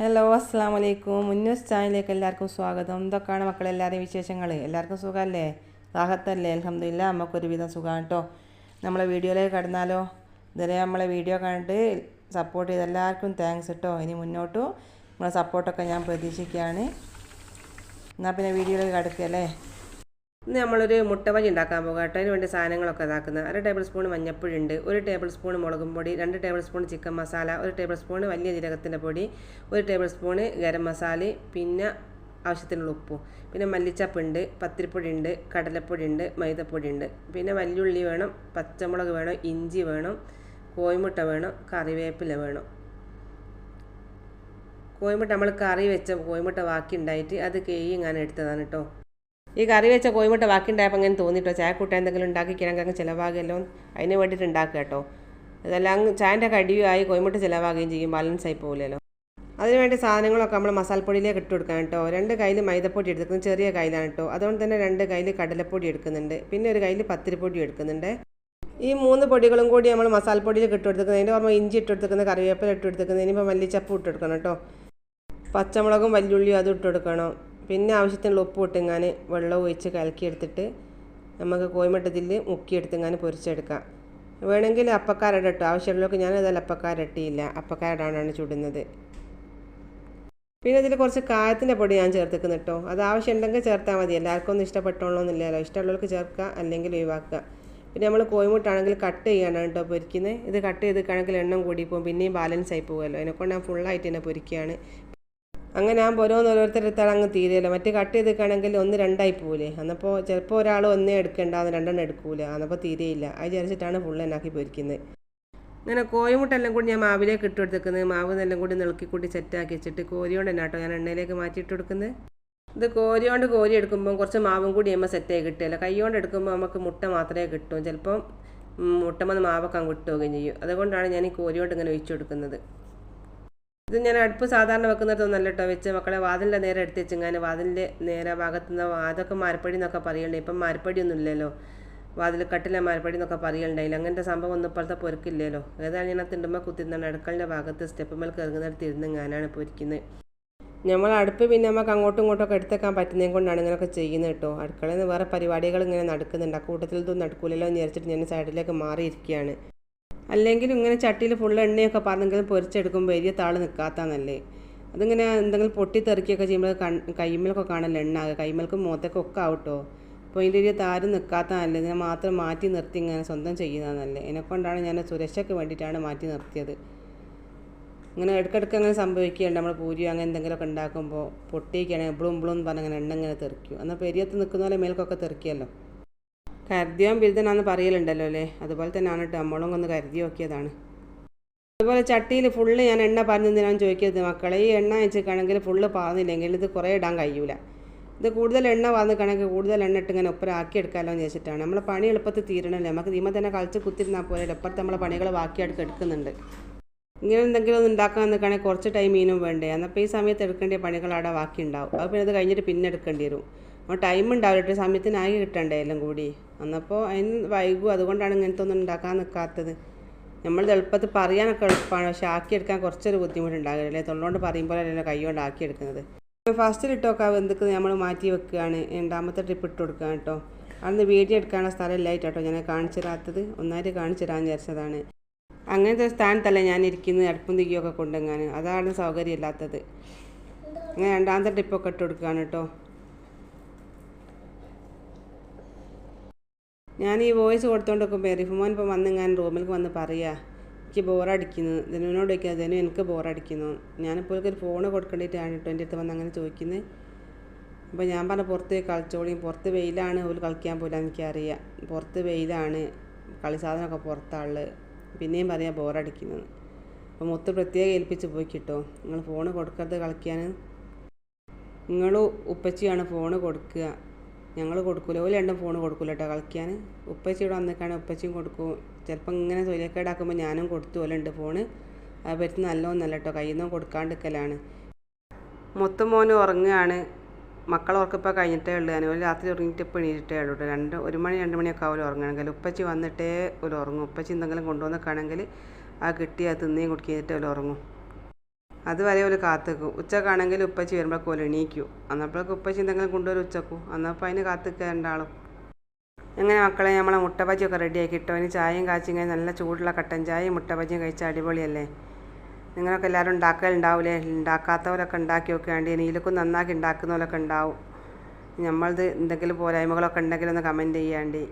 Hello അസ്സാം വലൈക്കും മുന്നൂസ് ചാനലിലേക്ക് എല്ലാവർക്കും സ്വാഗതം. എന്തൊക്കെയാണ് മക്കളെല്ലാവരുടെയും വിശേഷങ്ങൾ എല്ലാവർക്കും സുഖമല്ലേ? റാഹത്തല്ലേ? അലഹമില്ല നമുക്കൊരുവിധം സുഖമാണ് കേട്ടോ നമ്മളെ വീഡിയോയിലേക്ക് കടന്നാലോ? ഇതുവരെ നമ്മളെ വീഡിയോ കണ്ടിട്ട് സപ്പോർട്ട് ചെയ്ത എല്ലാവർക്കും താങ്ക്സ് കേട്ടോ ഇനി മുന്നോട്ടും നിങ്ങളെ സപ്പോർട്ടൊക്കെ ഞാൻ പ്രതീക്ഷിക്കുകയാണ്. എന്നാൽ പിന്നെ വീഡിയോയിലേക്ക് കിടക്കുകയല്ലേ ഇന്ന് നമ്മളൊരു മുട്ടവഴി ഉണ്ടാക്കാൻ പോകാം കേട്ടോ. അതിന് വേണ്ടി സാധനങ്ങളൊക്കെ ഇതാക്കുന്നത് അര ടേബിൾ സ്പൂൺ മഞ്ഞപ്പൊടിയുണ്ട് ഒരു ടേബിൾ സ്പൂൺ മുളകും പൊടി രണ്ട് ടേബിൾ സ്പൂൺ ചിക്കൻ മസാല ഒരു ടേബിൾ സ്പൂൺ വലിയ ജീരകത്തിന്റെ പൊടി ഒരു ടേബിൾ സ്പൂൺ ഗരം മസാല പിന്നെ ആവശ്യത്തിനുള്ള ഉപ്പും. പിന്നെ മല്ലിച്ചപ്പുണ്ട് പത്തിരിപ്പൊടി ഉണ്ട് കടലപ്പൊടി ഉണ്ട് മൈദപ്പൊടി ഉണ്ട്. പിന്നെ വല്യുള്ളി വേണം പച്ചമുളക് വേണം ഇഞ്ചി വേണം കോഴിമുട്ട വേണം കറിവേപ്പില വേണം. കോഴിമുട്ട നമ്മൾ കറി വെച്ച കോഴിമുട്ട ബാക്കി ഉണ്ടായിട്ട് അത് കേയി ഞാൻ എടുത്തതാണ് കേട്ടോ. ഈ കറി വെച്ച കോഴിമുട്ട ബാക്കി ഉണ്ടായപ്പോൾ അങ്ങനെ തോന്നിട്ടോ? ചായ കൂട്ടാൻ എന്തെങ്കിലും ഉണ്ടാക്കിക്കണമെങ്കിൽ അങ്ങ് ചിലവാകുമല്ലോ അതിന് വേണ്ടിയിട്ട് ഉണ്ടാക്കുക കേട്ടോ. ഇതെല്ലാം ചായന്റെ കടിയുമായി കോഴിമുട്ട ചിലവാകുകയും ചെയ്യും. ബാലൻസ് ആയി പോകില്ലല്ലോ അതിനുവേണ്ടി സാധനങ്ങളൊക്കെ നമ്മൾ മസാലപ്പൊടിയിലേക്ക് ഇട്ട് കൊടുക്കാൻ കേട്ടോ. രണ്ട് കയ്യിൽ മൈദപ്പൊടി എടുക്കുന്നത് ചെറിയ കയ്യിലാണ് കേട്ടോ. അതുകൊണ്ട് തന്നെ രണ്ട് കയ്യിൽ കടലപ്പൊടി എടുക്കുന്നുണ്ട്. പിന്നെ ഒരു കയ്യിൽ പത്തിരിപ്പൊടി എടുക്കുന്നുണ്ട്. ഈ മൂന്ന് പൊടികളും കൂടി നമ്മൾ മസാലപ്പൊടിയിൽ ഇട്ട് കൊടുക്കുന്നത് അതിന്റെ ഓർമ്മ ഇഞ്ചി ഇട്ട് കൊടുക്കുന്നത് കറിവേപ്പില ഇട്ട് കൊടുക്കുന്നത് ഇനിയിപ്പോൾ മല്ലിച്ചപ്പ് ഇട്ട് കൊടുക്കണം കേട്ടോ. പച്ചമുളകും വല്യുള്ളിയും അതും ഇട്ട് കൊടുക്കണം. പിന്നെ ആവശ്യത്തിനുള്ള ഉപ്പ് ഇട്ടിങ്ങാൻ വെള്ളം ഒഴിച്ച് കലക്കിയെടുത്തിട്ട് നമുക്ക് കോഴിമുട്ടത്തിൽ മുക്കിയെടുത്തിങ്ങാൻ പൊരിച്ചെടുക്കാം. വേണമെങ്കിൽ അപ്പക്കാരട ഇട്ടു. ആവശ്യമുള്ളവർക്ക് ഞാൻ അതല്ല അപ്പക്കാരട്ടിയില്ല അപ്പക്കാരടാണ് ചുടുന്നത്. പിന്നെ ഇതിൽ കുറച്ച് കായത്തിന്റെ പൊടി ഞാൻ ചേർത്തിക്കുന്നു കേട്ടോ. അത് ആവശ്യമുണ്ടെങ്കിൽ ചേർത്താൽ മതി. എല്ലാവർക്കും ഒന്നും ഇഷ്ടപ്പെട്ടോളണമെന്നില്ലല്ലോ ഇഷ്ടമുള്ളവർക്ക് ചേർക്കുക അല്ലെങ്കിൽ ഒഴിവാക്കുക. പിന്നെ നമ്മൾ കോഴിമുട്ടാണെങ്കിൽ കട്ട് ചെയ്യാനാണ് കേട്ടോ പൊരിക്കുന്നത്. ഇത് കട്ട് ചെയ്ത് കണക്കിൽ എണ്ണം കൂടി പോകും പിന്നെയും ബാലൻസ് ആയി പോകുമല്ലോ അതിനെക്കൊണ്ട് ഞാൻ ഫുള്ളായിട്ട് തന്നെ പൊരിക്കുകയാണ്. അങ്ങനെ ആകുമ്പോൾ ഓരോന്ന് ഓരോരുത്തരെടുത്താൽ അങ്ങ് തീരെയല്ല മറ്റേ കട്ട് ചെയ്തിട്ടാണെങ്കിൽ ഒന്ന് രണ്ടായി പോവില്ലേ അന്നപ്പോൾ ചിലപ്പോൾ ഒരാൾ ഒന്നേ എടുക്കേണ്ടാന്ന് രണ്ടെണ്ണം എടുക്കൂല. അന്നപ്പോൾ തീരെയില്ല. അത് വിചാരിച്ചിട്ടാണ് ഫുൾ എന്നാക്കി പൊരിക്കുന്നത് ഇങ്ങനെ കോഴിമുട്ടെല്ലാം കൂടി ഞാൻ മാവിലേക്ക് ഇട്ട് കൊടുത്തേക്കുന്നത് മാവ് എല്ലാം കൂടി നിളക്കി കൂട്ടി സെറ്റാക്കി വെച്ചിട്ട് കോരിയോണ്ട് തന്നെ കേട്ടോ ഞാൻ എണ്ണയിലേക്ക് മാറ്റിയിട്ട് കൊടുക്കുന്നത് ഇത് കോരിയോണ്ട് കോരി എടുക്കുമ്പോൾ കുറച്ച് മാവും കൂടി നമ്മൾ സെറ്റായി കിട്ടില്ല കൈകൊണ്ട് എടുക്കുമ്പോൾ നമുക്ക് മുട്ട മാത്രമേ കിട്ടൂ. ചിലപ്പം മുട്ടമെന്ന് മാവൊക്കെ അങ്ങ് കിട്ടുകയും ചെയ്യും. അതുകൊണ്ടാണ് ഞാൻ ഈ കോരിയോണ്ട് ഇങ്ങനെ ഒഴിച്ചു കൊടുക്കുന്നത്. ഇത് ഞാൻ അടുപ്പ് സാധാരണ വെക്കുന്നിടത്തൊന്നല്ല കേട്ടോ വെച്ച് മക്കളെ വാതിലിന്റെ നേരെ എടുത്ത് വെച്ചിങ്ങനെ വാതിലിന്റെ നേരെ ഭാഗത്തു നിന്ന് അതൊക്കെ മരപ്പടി എന്നൊക്കെ പറയണ്ടേ. ഇപ്പം മരപ്പടിയൊന്നും ഇല്ലല്ലോ വാതിൽ കട്ടിലെ മരപ്പടി എന്നൊക്കെ പറയണ്ടായില്ല. അങ്ങനത്തെ സംഭവം ഒന്നും ഇപ്പോഴത്തെ പൊരുക്കില്ലല്ലോ. ഏതാണ് ഞാൻ തിണ്ടുമ്പോൾ കുത്തിരുന്നാണ് അടുക്കളന്റെ ഭാഗത്ത് സ്റ്റെപ്പ് മേൽ കയറുന്നിടത്ത് ഇരുന്ന് ഞാനാണ് പൊരിക്കുന്നത്. നമ്മൾ അടുപ്പ് പിന്നെ നമുക്ക് അങ്ങോട്ടും ഇങ്ങോട്ടും ഒക്കെ എടുത്തേക്കാൻ പറ്റുന്നതും കൊണ്ടാണ് ഇങ്ങനെയൊക്കെ ചെയ്യുന്നത് കേട്ടോ. അടുക്കളയിൽ നിന്ന് വേറെ പരിപാടികൾ ഇങ്ങനെ നടക്കുന്നുണ്ട്. ആ കൂട്ടത്തിൽ ഇതൊന്നും നടക്കൂലല്ലോ എന്ന് വിചാരിച്ചിട്ട് ഞാൻ സൈഡിലേക്ക് മാറിയിരിക്കുകയാണ്. അല്ലെങ്കിൽ ഇങ്ങനെ ചട്ടിയിൽ ഫുൾ എണ്ണയൊക്കെ പറഞ്ഞെങ്കിലും പൊരിച്ചെടുക്കുമ്പോൾ വലിയ താൾ നിൽക്കാത്തന്നല്ലേ അതിങ്ങനെ എന്തെങ്കിലും പൊട്ടിത്തെറിക്കുകയൊക്കെ ചെയ്യുമ്പോൾ കൺ കൈമ്മലൊക്കെ കാണല്ലോ എണ്ണ കൈമേൽക്ക് മുഖത്തൊക്കെ ഒക്കെ ആവട്ടോ. അപ്പോൾ ഇതിന്റെ ഒരു താരം നിൽക്കാത്തതല്ലേ ഇതിനെ മാത്രം മാറ്റി നിർത്തി ഇങ്ങനെ സ്വന്തം ചെയ്യുന്നതല്ലേ എന്നെക്കൊണ്ടാണ് ഞാൻ സുരക്ഷയ്ക്ക് വേണ്ടിയിട്ടാണ് മാറ്റി നിർത്തിയത്. ഇങ്ങനെ ഇടയ്ക്കിടയ്ക്ക് അങ്ങനെ സംഭവിക്കുകയുണ്ട്. നമ്മൾ പൂരിയോ അങ്ങനെ എന്തെങ്കിലുമൊക്കെ ഉണ്ടാക്കുമ്പോൾ പൊട്ടിയൊക്കെയാണെങ്കിൽ ഇബ്ളും എന്ന് പറഞ്ഞ് അങ്ങനെ എണ്ണ ഇങ്ങനെ തെറിക്കും. എന്നാൽ പെരിയത്ത് നിൽക്കുന്ന പോലെ മേൽക്കൊക്കെ തെറിക്കുമല്ലോ കരുതിയാൻ ബിരുദനാന്ന് പറയലുണ്ടല്ലോ അല്ലേ? അതുപോലെ തന്നെയാണ് കേട്ടോ അമ്മളും ഒന്ന് കരുതി നോക്കിയതാണ് അതുപോലെ ചട്ടിയിൽ ഫുള്ള് ഞാൻ എണ്ണ പറഞ്ഞതിനാണ് ചോദിക്കരുത്. മക്കളെ ഈ എണ്ണ വെച്ചിട്ടാണെങ്കിൽ ഫുള്ള് പാർന്നില്ലെങ്കിൽ ഇത് കുറേ ഇടാൻ കഴിയൂല. ഇത് കൂടുതൽ എണ്ണ വന്നിട്ടാണെങ്കിൽ കൂടുതൽ എണ്ണ ഇട്ട് ഇങ്ങനെ ഒപ്പരാക്കി എടുക്കാമല്ലോ എന്ന് വെച്ചിട്ടാണ് നമ്മൾ പണി എളുപ്പത്തിൽ തീരണമല്ലേ നമുക്ക് തീമ തന്നെ കളിച്ച് കുത്തിരുന്നാൽ പോലെ എപ്പുറത്ത് നമ്മളെ പണികൾ ബാക്കിയായിട്ട് എടുക്കുന്നുണ്ട്. ഇങ്ങനെ എന്തെങ്കിലും ഒന്ന് ഉണ്ടാക്കാൻ നിൽക്കുകയാണെങ്കിൽ കുറച്ച് ടൈം മീനും വേണ്ടേ? എന്നപ്പോൾ ഈ സമയത്ത് എടുക്കേണ്ട പണികൾ അവിടെ ബാക്കി ഉണ്ടാവും. അപ്പോൾ പിന്നെ അത് കഴിഞ്ഞിട്ട് പിന്നെ എടുക്കേണ്ടി വരും. അപ്പോൾ ടൈം ഉണ്ടാവില്ല. സമയത്തിനായി കിട്ടണ്ടേ എല്ലാം കൂടി? അന്നപ്പോൾ അതിന് വൈകും. അതുകൊണ്ടാണ് ഇങ്ങനത്തെ ഒന്നും ഉണ്ടാക്കാൻ നിൽക്കാത്തത് നമ്മൾ എളുപ്പത്തിൽ പറയാനൊക്കെ എളുപ്പമാണ് പക്ഷെ ആക്കിയെടുക്കാൻ കുറച്ചൊരു ബുദ്ധിമുട്ടുണ്ടാകില്ലേ തൊള്ളോണ്ട് പറയുമ്പോൾ കൈ കൊണ്ട് ആക്കിയെടുക്കുന്നത്. ഫസ്റ്റിൽ ഇട്ടൊക്കെ എന്തൊക്കെ നമ്മൾ മാറ്റി വെക്കുകയാണ് രണ്ടാമത്തെ ട്രിപ്പ് ഇട്ട് കൊടുക്കുക കേട്ടോ അന്ന് വീഡിയോ എടുക്കാനുള്ള സ്ഥലം ഇല്ലായിട്ട് കേട്ടോ ഞാൻ കാണിച്ചു തരാത്തത്. ഒന്നായിട്ട് കാണിച്ചു തരാൻ വിചാരിച്ചതാണ്. അങ്ങനത്തെ സ്ഥാനത്തല്ല ഞാൻ ഇരിക്കുന്നത്. അടുപ്പും തിരിയൊക്കെ കൊണ്ടെങ്ങാൻ അതാണ് സൗകര്യം ഇല്ലാത്തത്. അങ്ങനെ രണ്ടാമത്തെ ട്രിപ്പൊക്കെ ഇട്ട് കൊടുക്കുകയാണ് കേട്ടോ ഞാൻ ഈ വോയിസ് കൊടുത്തോണ്ട് നോക്കുമ്പോൾ റിഫുമോൻ ഇപ്പോൾ വന്ന് ഞാൻ റൂമിലേക്ക് വന്ന് പറയുക എനിക്ക് ബോറടിക്കുന്നു. ധനുവിനോട് ചോദിക്കുക ധനു എനിക്ക് ബോറടിക്കുന്നു. ഞാനിപ്പോൾ ഒരു ഫോൺ കൊടുക്കേണ്ടിയിട്ടാണ് കേട്ടോ എന്റെ അടുത്ത് വന്ന് അങ്ങനെ ചോദിക്കുന്നത് അപ്പോൾ ഞാൻ പറഞ്ഞ പുറത്ത് കളിച്ചോളിയും പുറത്ത് വെയിലാണ് ഒരു കളിക്കാൻ പോലും എനിക്കറിയാം. പുറത്ത് വെയിലാണ് കളി സാധനമൊക്കെ പുറത്താൾ പിന്നെയും പറയാം ബോറടിക്കുന്നു. അപ്പോൾ മൊത്തം പ്രത്യേകം ഏൽപ്പിച്ച് പോയി കിട്ടോ നിങ്ങൾ ഫോണ് കൊടുക്കരുത് കളിക്കാൻ നിങ്ങൾ ഉപ്പച്ചിയാണ് ഫോണ് കൊടുക്കുക. ഞങ്ങൾ കൊടുക്കൂല. ഒരു രണ്ടും ഫോൺ കൊടുക്കൂല കേട്ടോ കളിക്കാൻ. ഉപ്പച്ചിയുടെ വന്നിക്കാണ്. ഉപ്പച്ചിയും കൊടുക്കും. ചിലപ്പോൾ ഇങ്ങനെ തൊലിയക്കേടാക്കുമ്പോൾ ഞാനും കൊടുത്തു. പോലുണ്ട് ഫോണ് അത് പറ്റി നല്ലതൊന്നല്ല കേട്ടോ കയ്യിൽ നിന്നും കൊടുക്കാണ്ടിരിക്കലാണ് മൊത്തം മോന് ഉറങ്ങുകയാണ് മക്കൾ ഉറക്കിപ്പോൾ കഴിഞ്ഞിട്ടേ ഉള്ളൂ. ഞാൻ ഒരു രാത്രി ഉറങ്ങിയിട്ട് ഇപ്പോൾ എണീറ്റിട്ടേ ഉള്ളൂ രണ്ട് ഒരു മണി രണ്ട് മണിയൊക്കെ ആവും ഉറങ്ങണമെങ്കിൽ ഉപ്പച്ചി വന്നിട്ടേ ഒരു ഉറങ്ങും. ഉപ്പച്ചി എന്തെങ്കിലും കൊണ്ടുവന്നൊക്കെയാണെങ്കിൽ ആ കിട്ടി അത് തിന്നേയും കുടിക്കിയിട്ട് ഒരു ഉറങ്ങും. അതുവരെ ഒരു കാത്തുക്കും. ഉച്ചക്കാണെങ്കിൽ ഉപ്പച്ചി വരുമ്പോൾ കോല എണീക്കൂ. അന്നപ്പോഴേക്ക് ഉപ്പച്ചി എന്തെങ്കിലും കൊണ്ടുവരും ഉച്ചക്കും. അന്നപ്പോൾ അതിന് കാത്തുക്കുക രണ്ടാളും. എങ്ങനെ മക്കളെ നമ്മളെ മുട്ടബജിയൊക്കെ റെഡിയാക്കി ഇട്ടോ? ഇനി ചായയും കാച്ചും കഴിഞ്ഞ് നല്ല ചൂടുള്ള കട്ടൻ ചായയും മുട്ടബജിയും കഴിച്ചാൽ അടിപൊളിയല്ലേ? നിങ്ങളൊക്കെ എല്ലാവരും ഉണ്ടാക്കലുണ്ടാവില്ലേ ഉണ്ടാക്കാത്തവരൊക്കെ ഉണ്ടാക്കി നോക്കുകയാണ്ട് നീലക്കും നന്നാക്കി ഉണ്ടാക്കുന്നവരൊക്കെ ഉണ്ടാവും. നമ്മളത് എന്തെങ്കിലും പോരായ്മകളൊക്കെ ഉണ്ടെങ്കിൽ ഒന്ന് കമന്റ് ചെയ്യാണ്ട്.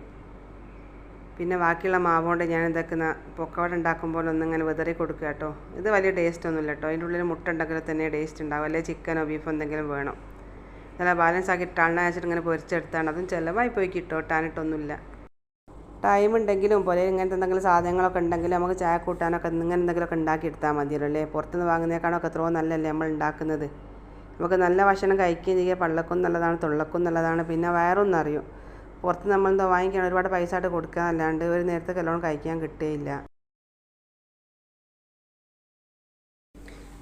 പിന്നെ ബാക്കിയുള്ള മാവ് കൊണ്ട് ഞാൻ എന്താക്കുന്ന പൊക്കവട ഉണ്ടാക്കുമ്പോൾ ഒന്നിങ്ങനെ വിതറി കൊടുക്കുക കേട്ടോ. ഇത് വലിയ ടേസ്റ്റ് ഒന്നുമില്ല കേട്ടോ. അതിന്റെ ഉള്ളിൽ മുട്ട ഉണ്ടെങ്കിൽ തന്നെ ടേസ്റ്റ് ഉണ്ടാവും. അല്ലെങ്കിൽ ചിക്കനോ ബീഫോ എന്തെങ്കിലും വേണം. നല്ല ബാലൻസ് ആക്കി ടണ്ണ വെച്ചിട്ട് ഇങ്ങനെ പൊരിച്ചെടുത്താണ്. അതും ചിലവായി പോയി കിട്ടോ ടാനിട്ടൊന്നുമില്ല ടൈം ഉണ്ടെങ്കിലും പോലെ ഇങ്ങനത്തെ എന്തെങ്കിലും സാധനങ്ങളൊക്കെ ഉണ്ടെങ്കിൽ നമുക്ക് ചായ കൂട്ടാനൊക്കെ ഇങ്ങനെ എന്തെങ്കിലുമൊക്കെ ഉണ്ടാക്കി എടുത്താൽ മതിയല്ലോ അല്ലേ? പുറത്തുനിന്ന് വാങ്ങുന്നേക്കാണൊക്കെ എത്രയോ നല്ലല്ലേ നമ്മൾ ഉണ്ടാക്കുന്നത്. നമുക്ക് നല്ല ഭക്ഷണം കഴിക്കുകയും ചെയ്യുക പള്ളക്കും നല്ലതാണ് തൊള്ളക്കും നല്ലതാണ്. പിന്നെ വയറൊന്നും അറിയും പുറത്ത് നമ്മൾ എന്തോ വാങ്ങിക്കാൻ ഒരുപാട് പൈസ ആയിട്ട് കൊടുക്കുക അല്ലാണ്ട് ഒരു നേരത്തെ കല്ലോണം കഴിക്കാൻ കിട്ടുകയില്ല.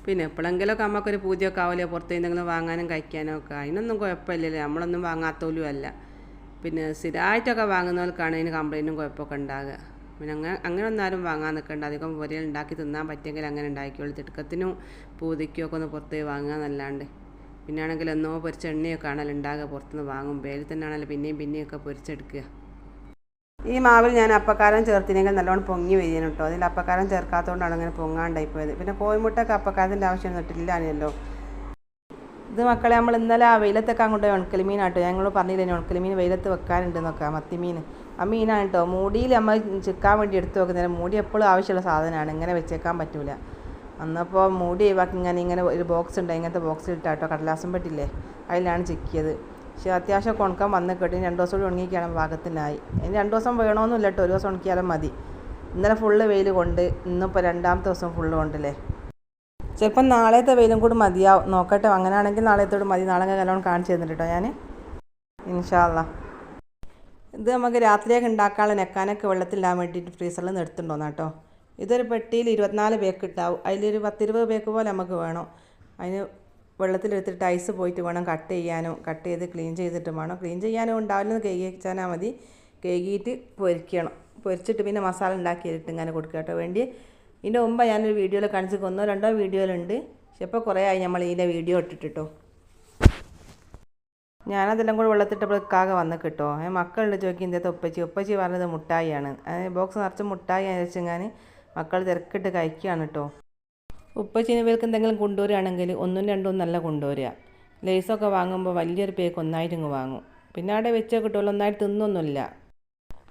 പിന്നെ എപ്പോഴെങ്കിലുമൊക്കെ നമുക്കൊരു പൂജയൊക്കെ ആവില്ലേ പുറത്ത് എന്തെങ്കിലും വാങ്ങാനും കഴിക്കാനും ഒക്കെ അതിനൊന്നും കുഴപ്പമില്ലല്ലോ നമ്മളൊന്നും വാങ്ങാത്തോലും അല്ല പിന്നെ സ്ഥിരമായിട്ടൊക്കെ വാങ്ങുന്നവർക്കാണ് അതിന് കംപ്ലൈന്റും കുഴപ്പമൊക്കെ ഉണ്ടാകുക പിന്നെ അങ്ങനെ അങ്ങനെ ഒന്നും ആരും വാങ്ങാൻ നിൽക്കേണ്ട. അധികം പൊരിയിൽ ഉണ്ടാക്കി തിന്നാൻ പറ്റിയെങ്കിൽ അങ്ങനെ ഉണ്ടാക്കിയോളൂ തിടുക്കത്തിനും പൂതിക്കും ഒക്കെ ഒന്ന് പുറത്ത് വാങ്ങുക എന്നല്ലാണ്ട്. പിന്നെ ആണെങ്കിൽ എന്നോ പൊരിച്ച എണ്ണയൊക്കെ ആണല്ലോ ഉണ്ടാകുക പുറത്തുനിന്ന് വാങ്ങും. വേലിൽ തന്നെ ആണല്ലോ പിന്നെയും പിന്നെയും ഒക്കെ പൊരിച്ചെടുക്കുക. ഈ മാവിൽ ഞാൻ അപ്പക്കാരം ചേർത്തിനെങ്കിൽ നല്ലോണം പൊങ്ങി വരികയാണ് കേട്ടോ. അതിൽ അപ്പക്കാരം ചേർക്കാത്തതുകൊണ്ടാണ് അങ്ങനെ പൊങ്ങാണ്ടായി പോയത്. പിന്നെ കോഴിമുട്ടൊക്കെ അപ്പക്കാരത്തിന്റെ ആവശ്യം ഇട്ടില്ലാണല്ലോ ഇത് മക്കളെ നമ്മൾ ഇന്നലെ ആ വെയിലത്തൊക്കെ അങ്ങോട്ട് ഉണക്കൽ മീനാട്ടോ ഞങ്ങൾ പറഞ്ഞില്ലേ ഉണക്കൽ മീൻ വെയിലത്ത് വെക്കാനുണ്ട് നോക്കാം മീൻ. ആ മീനാണ് കേട്ടോ. മൂടിയിൽ നമ്മൾ ചിക്കാൻ വേണ്ടി എടുത്ത് വെക്കുന്നതിന് മൂടി എപ്പോഴും ആവശ്യമുള്ള സാധനമാണ്. ഇങ്ങനെ വെച്ചേക്കാൻ പറ്റൂല. അന്നപ്പോൾ മൂടി ഒഴിവാക്കി ഇങ്ങനെ ഇങ്ങനെ ഒരു ബോക്സ് ഉണ്ട്. ഇങ്ങനത്തെ ബോക്സിൽ ഇട്ടാട്ടോ കടലാസം പെട്ടില്ലേ? അതിലാണ് ചിക്കിയത്. പക്ഷേ അത്യാവശ്യം കൊണക്കാൻ വന്ന് കേട്ടോ രണ്ട് ദിവസം കൂടി ഉണങ്ങിക്കാണ് പാകത്തിനായി ഇനി രണ്ട് ദിവസം വേണമെന്നില്ല കേട്ടോ ഒരു ദിവസം ഉണക്കിയാലും മതി. ഇന്നലെ ഫുള്ള് വെയിൽ കൊണ്ട് ഇന്നിപ്പോൾ രണ്ടാമത്തെ ദിവസം ഫുള്ള് കൊണ്ടല്ലേ? ചിലപ്പം നാളത്തെ വെയിലും കൂടി മതിയാവും. നോക്കട്ടെ. അങ്ങനെയാണെങ്കിൽ നാളത്തോട് മതി. നാളെ നല്ലോണം കാണിച്ചു തന്നിട്ട് കേട്ടോ ഞാൻ ഇൻഷാല്ല ഇത് നമുക്ക് രാത്രിയൊക്കെ ഉണ്ടാക്കാനുള്ള നെക്കാനൊക്കെ വെള്ളത്തിലിടാൻ വേണ്ടിയിട്ട് ഫ്രീസറിൽ കേട്ടോ ഇതൊരു പെട്ടിയിൽ ഇരുപത്തിനാല് പേക്ക് ഉണ്ടാവും അതിലൊരു പത്തിരുപത് പേക്ക് പോലെ നമുക്ക് വേണം. അതിന് വെള്ളത്തിലെടുത്തിട്ട് ഐസ് പോയിട്ട് വേണം കട്ട് ചെയ്യാനും. കട്ട് ചെയ്ത് ക്ലീൻ ചെയ്തിട്ട് വേണം. ക്ലീൻ ചെയ്യാനും ഉണ്ടാവില്ലെന്ന് വെച്ചാൽ മതി. കഴുകിയിട്ട് പൊരിക്കണം. പൊരിച്ചിട്ട് പിന്നെ മസാല ഉണ്ടാക്കിയിട്ട് ഇങ്ങനെ കൊടുക്കുക കേട്ടോ. വേണ്ടി ഇതിന്റെ മുമ്പ് ഞാനൊരു വീഡിയോയിൽ കാണിച്ച് ഒന്നോ രണ്ടോ വീഡിയോയിലുണ്ട്. പക്ഷെ ഇപ്പോൾ കുറേ ആയി നമ്മൾ ഇതിന്റെ വീഡിയോ ഇട്ടിട്ടോ ഞാനതെല്ലാം കൂടെ വെള്ളത്തിട്ടപ്പോഴേക്കാകെ വന്ന് കിട്ടോ. മക്കളുടെ ചോദിക്കും ഇന്നത്തെ ഉപ്പച്ചി? ഉപ്പച്ചി പറഞ്ഞത് മുട്ടായിയാണ്. ബോക്സ് നിറച്ച് മുട്ടായി വെച്ചെങ്ങാൻ മക്കൾ തിരക്കിട്ട് കഴിക്കുകയാണ് കേട്ടോ. ഉപ്പച്ചിന് ഇവർക്ക് എന്തെങ്കിലും കൊണ്ടുവരികയാണെങ്കിൽ ഒന്നും രണ്ടും നല്ല കൊണ്ടുവരിക. ലേസൊക്കെ വാങ്ങുമ്പോൾ വലിയൊരു പേക്ക് ഒന്നായിട്ട് ഇങ്ങ് വാങ്ങും. പിന്നെ അവിടെ വെച്ചേ കിട്ടുമല്ലോ ഒന്നായിട്ട് തിന്നൊന്നുമില്ല.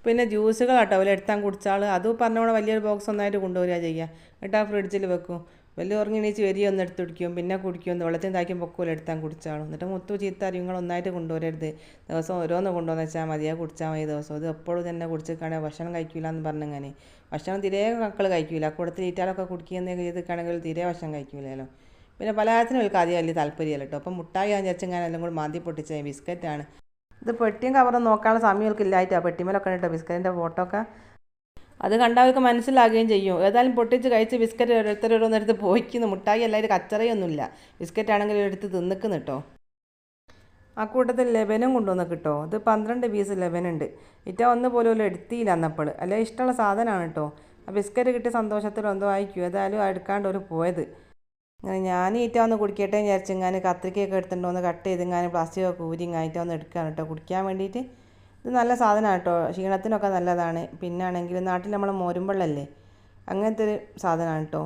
പിന്നെ ജ്യൂസുകൾ കേട്ടോ അവരെ എടുത്താൽ കുടിച്ചാൽ അത് പറഞ്ഞോളെ വലിയൊരു ബോക്സ് ഒന്നായിട്ട് കൊണ്ടുവരിക ചെയ്യുക. എന്നിട്ട് ആ ഫ്രിഡ്ജിൽ വെക്കും. വലിയ ഉറങ്ങി എണീച്ച് വരിക ഒന്ന് എടുത്ത് കുടിക്കും പിന്നെ കുടിക്കും വെള്ളത്തിൽ താക്കും പൊക്കൂല എടുത്താൽ കുടിച്ചാളും. എന്നിട്ട് മുത്തു ചീത്ത അരിങ്ങൾ ഒന്നായിട്ട് കൊണ്ടുവരരുത്. ദിവസം ഓരോന്ന് കൊണ്ടുവന്ന് വെച്ചാൽ മതിയാ കുടിച്ചാൽ മതി ദിവസം. ഇത് എപ്പോഴും തന്നെ കുടിച്ചിട്ടാണെങ്കിൽ ഭക്ഷണം കഴിക്കില്ല എന്ന് പറഞ്ഞങ്ങനെ. ഭക്ഷണം തീരെ മക്കൾ കഴിക്കില്ല കൂടത്തിൽ ഈറ്റാലൊക്കെ കുടിക്കുന്ന ചെയ്തിട്ടാണെങ്കിൽ തീരെ ഭക്ഷണം കഴിക്കില്ലല്ലോ പിന്നെ പലഹാരത്തിനും അവർക്ക് ആദ്യം വലിയ താല്പര്യമല്ല കേട്ടോ. അപ്പം മുട്ടായി ഞാൻ വിചാരിച്ചാൽ എല്ലാം കൂടി മാന്തി പൊട്ടിച്ച ബിസ്ക്കറ്റാണ്. ഇത് പെട്ടിയും കവറും നോക്കാനുള്ള സമയമൊക്കെ ഇല്ലായിട്ടാണ് പെട്ടിമേലൊക്കെ കേട്ടോ ബിസ്ക്കറ്റിന്റെ ഫോട്ടോ ഒക്കെ അത് കണ്ടവർക്ക് മനസ്സിലാകുകയും ചെയ്യും. ഏതായാലും പൊട്ടിച്ച് കഴിച്ച് ബിസ്ക്കറ്റ് ഓരോരുത്തർ ഓരോന്നെടുത്ത് പോയിക്കുന്നു. മുട്ടായി എല്ലാവരും കച്ചറയൊന്നുമില്ല. ബിസ്ക്കറ്റ് ആണെങ്കിൽ എടുത്ത് തിന്നിക്കുന്നു കേട്ടോ ആ കൂട്ടത്തിൽ ലെവനും കൊണ്ടുവന്ന് കിട്ടോ? ഇത് പന്ത്രണ്ട് പീസ് ലെബനുണ്ട്. ഇറ്റ ഒന്ന് പോലും എടുത്തിയില്ല അന്നപ്പോൾ. അല്ലെ ഇഷ്ടമുള്ള സാധനമാണ് കേട്ടോ ആ ബിസ്ക്കറ്റ് കിട്ടിയ സന്തോഷത്തിൽ എന്തോ ആയിരിക്കും. ഏതായാലും എടുക്കാണ്ട് ഒരു പോയത്. അങ്ങനെ ഞാൻ ഈറ്റ ഒന്ന് കുടിക്കട്ടെ വിചാരിച്ചു ഞാൻ കത്രിക്കയൊക്കെ എടുത്തിട്ടുണ്ടോ ഒന്ന് കട്ട് ചെയ്ത് ഇങ്ങനെ പ്ലാസ്റ്റിക്കൊക്കെ ഊരി ഇങ്ങനെ ഒന്ന് എടുക്കുകയാണ് കേട്ടോ കുടിക്കാൻ വേണ്ടിയിട്ട്. ഇത് നല്ല സാധനമാണ് കേട്ടോ ക്ഷീണത്തിനൊക്കെ നല്ലതാണ്. പിന്നെ ആണെങ്കിൽ നാട്ടിൽ നമ്മൾ മോരുമ്പള്ളല്ലേ അങ്ങനത്തെ ഒരു സാധനമാണ് കേട്ടോ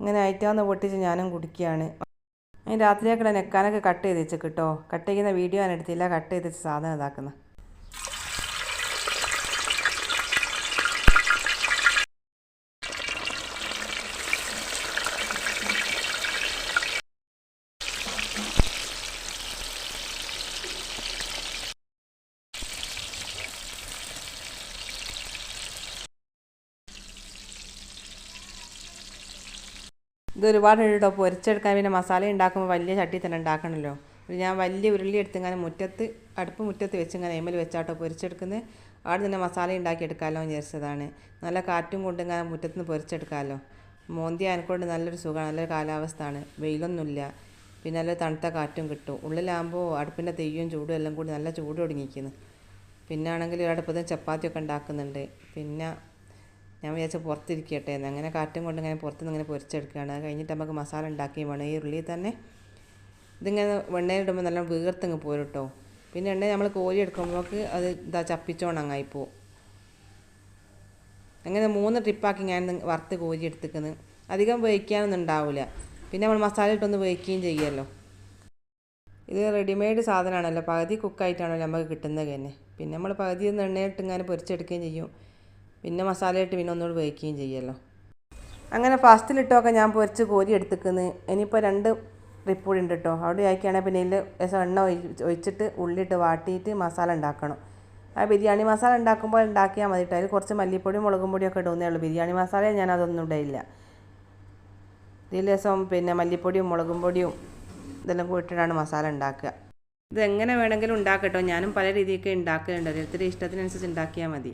ഇങ്ങനെ ഐറ്റാന്ന് പൊട്ടിച്ച് ഞാനും കുടിക്കുകയാണ് രാത്രിയൊക്കെ നെക്കാനൊക്കെ കട്ട് ചെയ്ത് വെച്ച് കേട്ടോ കട്ട് ചെയ്യുന്ന വീഡിയോ ഞാൻ എടുത്തില്ല. കട്ട് ചെയ്ത് വെച്ച് സാധനം ഇതാക്കുന്നത് ഇത് ഒരുപാട് കേട്ടോ പൊരിച്ചെടുക്കാൻ പിന്നെ മസാല ഉണ്ടാക്കുമ്പോൾ വലിയ ചട്ടി തന്നെ ഉണ്ടാക്കണമല്ലോ ഞാൻ വലിയ ഉരുളി എടുത്ത് ഇങ്ങനെ മുറ്റത്ത് അടുപ്പ് മുറ്റത്ത് വെച്ച് ഇങ്ങനെ എമ്മൽ വെച്ചാട്ടോ പൊരിച്ചെടുക്കുന്നത് അവിടെ തന്നെ മസാല ഉണ്ടാക്കി എടുക്കാമല്ലോ എന്ന് വിചാരിച്ചതാണ്. നല്ല കാറ്റും കൊണ്ട് ഇങ്ങനെ മുറ്റത്ത് നിന്ന് പൊരിച്ചെടുക്കാമല്ലോ മോന്തി ആനക്കൊണ്ട് നല്ലൊരു സുഖമാണ് നല്ലൊരു കാലാവസ്ഥയാണ്. വെയിലൊന്നുമില്ല. പിന്നെ നല്ല തണുത്ത കാറ്റും കിട്ടും. ഉള്ളിലാകുമ്പോൾ അടുപ്പിന്റെ തെയ്യും ചൂടും എല്ലാം കൂടി നല്ല ചൂട് ഒടുങ്ങിക്കുന്നു പിന്നെ ആണെങ്കിൽ ഒരടുപ്പത്തിന് ചപ്പാത്തിയൊക്കെ ഉണ്ടാക്കുന്നുണ്ട്. പിന്നെ ഞാൻ വിചാരിച്ച പുറത്തിരിക്കട്ടെ എന്ന്. അങ്ങനെ കാറ്റും കൊണ്ട് ഇങ്ങനെ പുറത്തുനിന്ന് ഇങ്ങനെ പൊരിച്ചെടുക്കുകയാണ്. അത് കഴിഞ്ഞിട്ട് നമുക്ക് മസാല ഉണ്ടാക്കി വേണം. ഈ ഉള്ളിയിൽ തന്നെ ഇതിങ്ങനെ വെണ്ണയിലിടുമ്പോൾ നല്ല വീർത്തങ്ങ് പോരും കേട്ടോ പിന്നെ എണ്ണ നമ്മൾ കോരി എടുക്കുമ്പോൾക്ക് അത് ഇതാ ചപ്പിച്ചോണങ്ങായി പോവും അങ്ങനെ മൂന്ന് ട്രിപ്പാക്കി ഞാൻ വറുത്ത് കോരി എടുത്തിക്കുന്നത് അധികം വേവിക്കാനൊന്നും ഉണ്ടാവില്ല. പിന്നെ നമ്മൾ മസാല ഇട്ടൊന്ന് വേവിക്കുകയും ചെയ്യുമല്ലോ ഇത് റെഡിമെയ്ഡ് സാധനമാണല്ലോ. പകുതി കുക്കായിട്ടാണല്ലോ നമുക്ക് കിട്ടുന്നത് തന്നെ. പിന്നെ നമ്മൾ പകുതി ഒന്ന് എണ്ണയിട്ട് ഇങ്ങനെ പൊരിച്ചെടുക്കുകയും ചെയ്യും. പിന്നെ മസാല ഇട്ട് പിന്നെ ഒന്നുകൂടി വേവിക്കുകയും ചെയ്യുമല്ലോ അങ്ങനെ ഫസ്റ്റിലിട്ടൊക്കെ ഞാൻ പൊരിച്ച് കോരി എടുത്തിക്കുന്നത് ഇനിയിപ്പോൾ രണ്ട് ട്രിപ്പ് കൂടി ഉണ്ട് കേട്ടോ അവിടെ ആക്കിയാണെങ്കിൽ പിന്നെ ഇതിൽ രസം എണ്ണ ഒഴി- ഒഴിച്ചിട്ട് ഉള്ളിയിട്ട് വാട്ടിയിട്ട് മസാല ഉണ്ടാക്കണം. ആ ബിരിയാണി മസാല ഉണ്ടാക്കുമ്പോൾ ഉണ്ടാക്കിയാൽ മതി കേട്ടോ അതിൽ കുറച്ച് മല്ലിപ്പൊടിയും മുളകും പൊടിയൊക്കെ ഇടുന്നേ ഉള്ളൂ. ബിരിയാണി മസാല ഞാൻ അതൊന്നും ഇടയില്ല ഇതിൽ രസം പിന്നെ മല്ലിപ്പൊടിയും മുളകും പൊടിയും ഇതെല്ലാം കൂട്ടിയിട്ടാണ് മസാല ഉണ്ടാക്കുക. ഇത് എങ്ങനെ വേണമെങ്കിലും ഉണ്ടാക്കട്ടോ ഞാനും പല രീതിയൊക്കെ ഉണ്ടാക്കുന്നുണ്ട്. ഓരോരുത്തരുടെ ഇഷ്ടത്തിനനുസരിച്ച് ഉണ്ടാക്കിയാൽ മതി.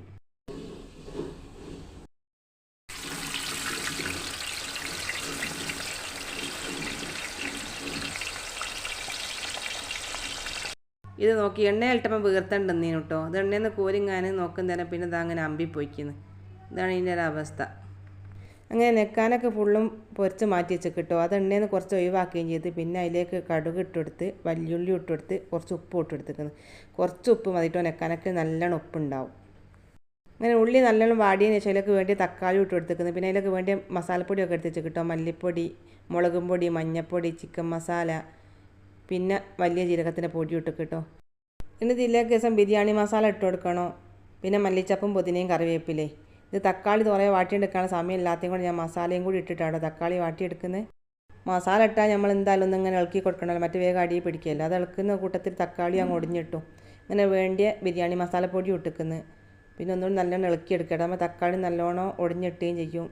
ഇത് നോക്കി എണ്ണ എണ്ണയിലിട്ടപ്പോൾ വീർത്തണ്ടെന്നീനു കേട്ടോ അത് എണ്ണയിൽ നിന്ന് നോക്കും തന്നെ പിന്നെ ഇതങ്ങനെ അങ്ങനെ അമ്പിപ്പോയിക്കുന്നു ഇതാണ് ഇതിന്റെ ഒരു അവസ്ഥ. അങ്ങനെ നെക്കാനൊക്കെ ഫുള്ളും പൊരിച്ച് മാറ്റി വെച്ച് കിട്ടും അത് എണ്ണയിൽ നിന്ന് കുറച്ച് ഒഴിവാക്കുകയും ചെയ്ത് പിന്നെ അതിലേക്ക് കടുക് ഇട്ടെടുത്ത് വല്യുള്ളി ഇട്ടെടുത്ത് കുറച്ച് ഉപ്പ് ഇട്ടെടുത്തേക്കുന്നു കുറച്ച് ഉപ്പ് മതിട്ടോ നെക്കാനൊക്കെ നല്ലോണം ഉപ്പുണ്ടാവും. അങ്ങനെ ഉള്ളി നല്ലോണം വാടിയതിന് ശേഷം അതിലേക്ക് വേണ്ടി തക്കാളി ഇട്ട് പിന്നെ അതിലേക്ക് വേണ്ടി മസാലപ്പൊടിയൊക്കെ എടുത്ത് വെച്ച് കിട്ടും മല്ലിപ്പൊടി മുളകും പൊടി മഞ്ഞൾപ്പൊടി ചിക്കൻ മസാല പിന്നെ വലിയ ജീരകത്തിന്റെ പൊടി ഇട്ട് കിട്ടോ. ഇനി ഇതിലേക്ക് ദിവസം ബിരിയാണി മസാല ഇട്ട് കൊടുക്കണോ? പിന്നെ മല്ലിച്ചപ്പും പുതിനയും കറിവേപ്പിലേ. ഇത് തക്കാളി കുറേ സമയം ഇല്ലാത്തതും കൊണ്ട് ഞാൻ മസാലയും കൂടി ഇട്ടിട്ടാണ് തക്കാളി വാട്ടിയെടുക്കുന്നത് മസാല ഇട്ടാൽ നമ്മൾ എന്തായാലും ഒന്ന് ഇങ്ങനെ ഇളക്കി കൊടുക്കണമല്ലോ. മറ്റു വേഗം അടിയിൽ പിടിക്കുകയല്ലോ. അത് ഇളക്കുന്ന കൂട്ടത്തിൽ തക്കാളി അങ്ങ് ഒടിഞ്ഞിട്ടു ഇങ്ങനെ വേണ്ടിയ ബിരിയാണി മസാലപ്പൊടി ഇട്ടിക്കുന്നത് പിന്നെ ഒന്നുകൂടി നല്ലോണം ഇളക്കി എടുക്കട്ടെ നമ്മൾ തക്കാളി നല്ലോണം ഒടിഞ്ഞിട്ടുകയും ചെയ്യും.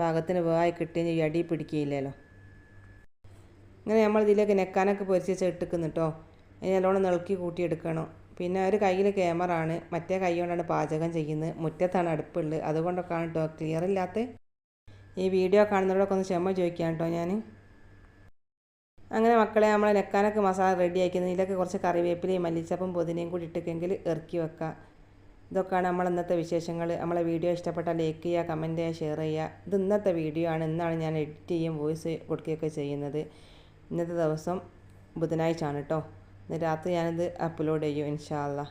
പാകത്തിന് വേവായി കിട്ടുകയും ചെയ്യും. അടിയിൽ പിടിക്കുകയില്ലല്ലോ. ഇങ്ങനെ നമ്മൾ ഇതിലേക്ക് നെക്കാനൊക്കെ പൊരിച്ച് വെച്ച് ഇട്ടിക്കുന്നു കേട്ടോ അതിന് നല്ലോണം നിളക്കി കൂട്ടിയെടുക്കണം. പിന്നെ ഒരു കയ്യിൽ ക്യാമറ ആണ്. മറ്റേ കൈ കൊണ്ടാണ് പാചകം ചെയ്യുന്നത്. മുറ്റത്താണ് അടുപ്പുള്ളത്. അതുകൊണ്ടൊക്കെയാണ് കേട്ടോ ക്ലിയർ ഇല്ലാത്ത ഈ വീഡിയോ കാണുന്നവരൊക്കെ ഒന്ന് ക്ഷമ ചോദിക്കാം കേട്ടോ ഞാൻ അങ്ങനെ മക്കളെ നമ്മൾ നെക്കാനൊക്കെ മസാല റെഡി ആക്കുന്നത് ഇതിലൊക്കെ കുറച്ച് കറിവേപ്പിലയും മല്ലിച്ചപ്പും പുതിനയും കൂടി ഇട്ടിട്ടെങ്കിൽ ഇറക്കി വെക്കുക ഇതൊക്കെയാണ് നമ്മൾ ഇന്നത്തെ വിശേഷങ്ങൾ നമ്മളെ വീഡിയോ ഇഷ്ടപ്പെട്ടാൽ ലൈക്ക് ചെയ്യുക കമന്റ് ചെയ്യുക ഷെയർ ചെയ്യുക. ഇത് ഇന്നത്തെ വീഡിയോ ആണ്. ഇന്നാണ് ഞാൻ എഡിറ്റ് ചെയ്യും വോയിസ് കൊടുക്കുകയൊക്കെ ചെയ്യുന്നത്. ഇന്നത്തെ ദിവസം ബുധനാഴ്ച ആണ് കേട്ടോ ഇന്ന് രാത്രി ഞാനിത് അപ്ലോഡ് ചെയ്യും ഇൻഷാ അല്ലാ